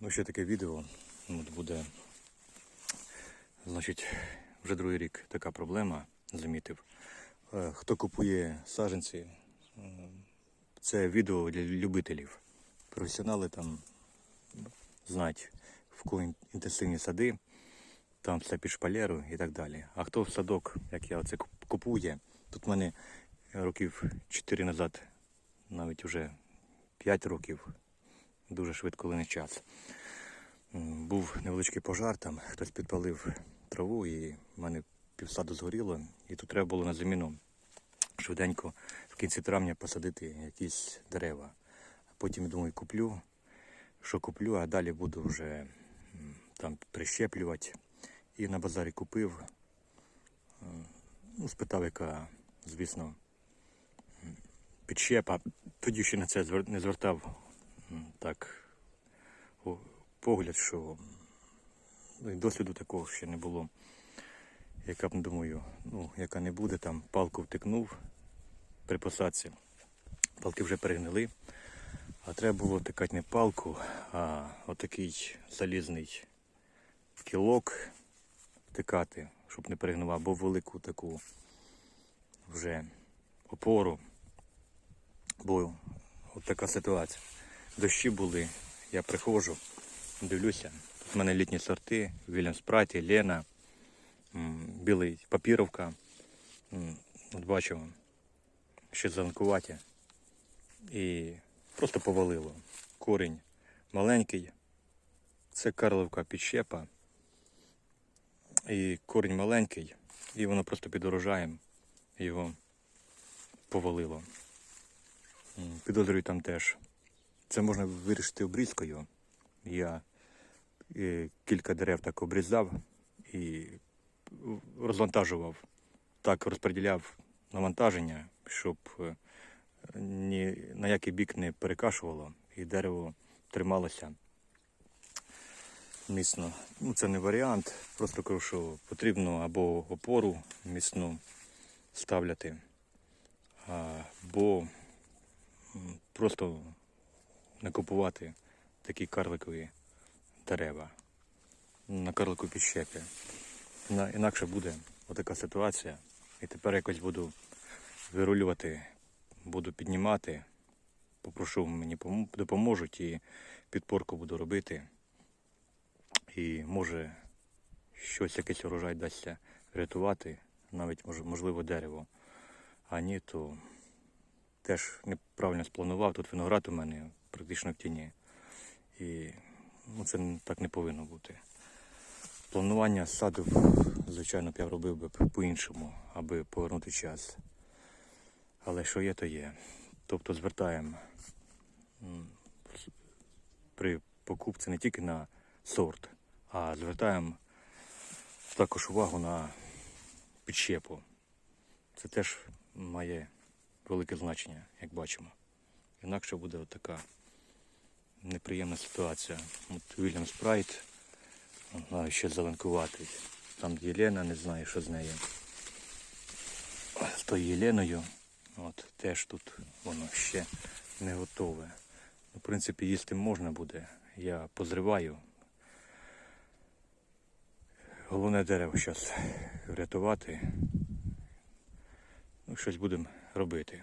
Ну, ще таке відео от буде. Значить, вже другий рік така проблема замітив. Е, Хто купує саджанці, е, це відео для любителів. Професіонали там знають, в кого інтенсивні сади, там все під шпалеру і так далі. А хто в садок, як я оце купує, тут в мене років 4 назад, навіть вже 5 років, дуже швидко лине час. Був невеличкий пожар, там хтось підпалив траву, і в мене півсаду згоріло. І тут треба було на заміну швиденько в кінці травня посадити якісь дерева. Потім думаю, куплю, що куплю, а далі буду вже там прищеплювати. І на базарі купив. Ну, спитав, яка, звісно, підщепа. Тоді ще на це не звертав так погляд, що досвіду такого ще не було. Яка б думаю, ну, яка не буде, там палку втикнув при посадці. Палки вже перегнили. А треба було тикати не палку, а отакий залізний кілок втикати, щоб не перегнила, або велику таку вже опору. Бо от така ситуація. Дощі були, я приходжу, дивлюся. Тут в мене літні сорти, Вільям Спраті, Лена, білий папіровка. От бачимо, ще зеленкуваті. І просто повалило. Корінь маленький. Це карловка підщепа. І корінь маленький, і воно просто під урожаєм його повалило. Підозрюю там теж. Це можна вирішити обрізкою. Я е, кілька дерев так обрізав і розвантажував, так розподіляв навантаження, щоб е, ні на який бік не перекашувало і дерево трималося міцно. Ну, це не варіант. Просто кажу, що потрібно або опору міцну ставляти, або просто не купувати такі карликові дерева на карлику підщепі. Інакше буде отака ситуація. І тепер якось буду вирулювати, буду піднімати. Попрошу мені допоможуть і підпорку буду робити. І може щось, якийсь урожай дасться врятувати, навіть можливо дерево. А ні, то теж неправильно спланував. Тут виноград у мене практично в тіні. І ну, це так не повинно бути. Планування саду, звичайно, б я робив би по-іншому, аби повернути час. Але що є, то є. Тобто звертаємо при покупці не тільки на сорт, а звертаємо також увагу на підщепу. Це теж має велике значення, як бачимо. Інакше буде така неприємна ситуація. От Вільям Спрайт, ще зеленкуватий. Там Єлена, не знаю, що з нею. З тою Єленою, от теж тут воно ще не готове. Ну, В принципі, їсти можна буде. Я позриваю. Головне дерево зараз врятувати. Ну, щось будемо робити.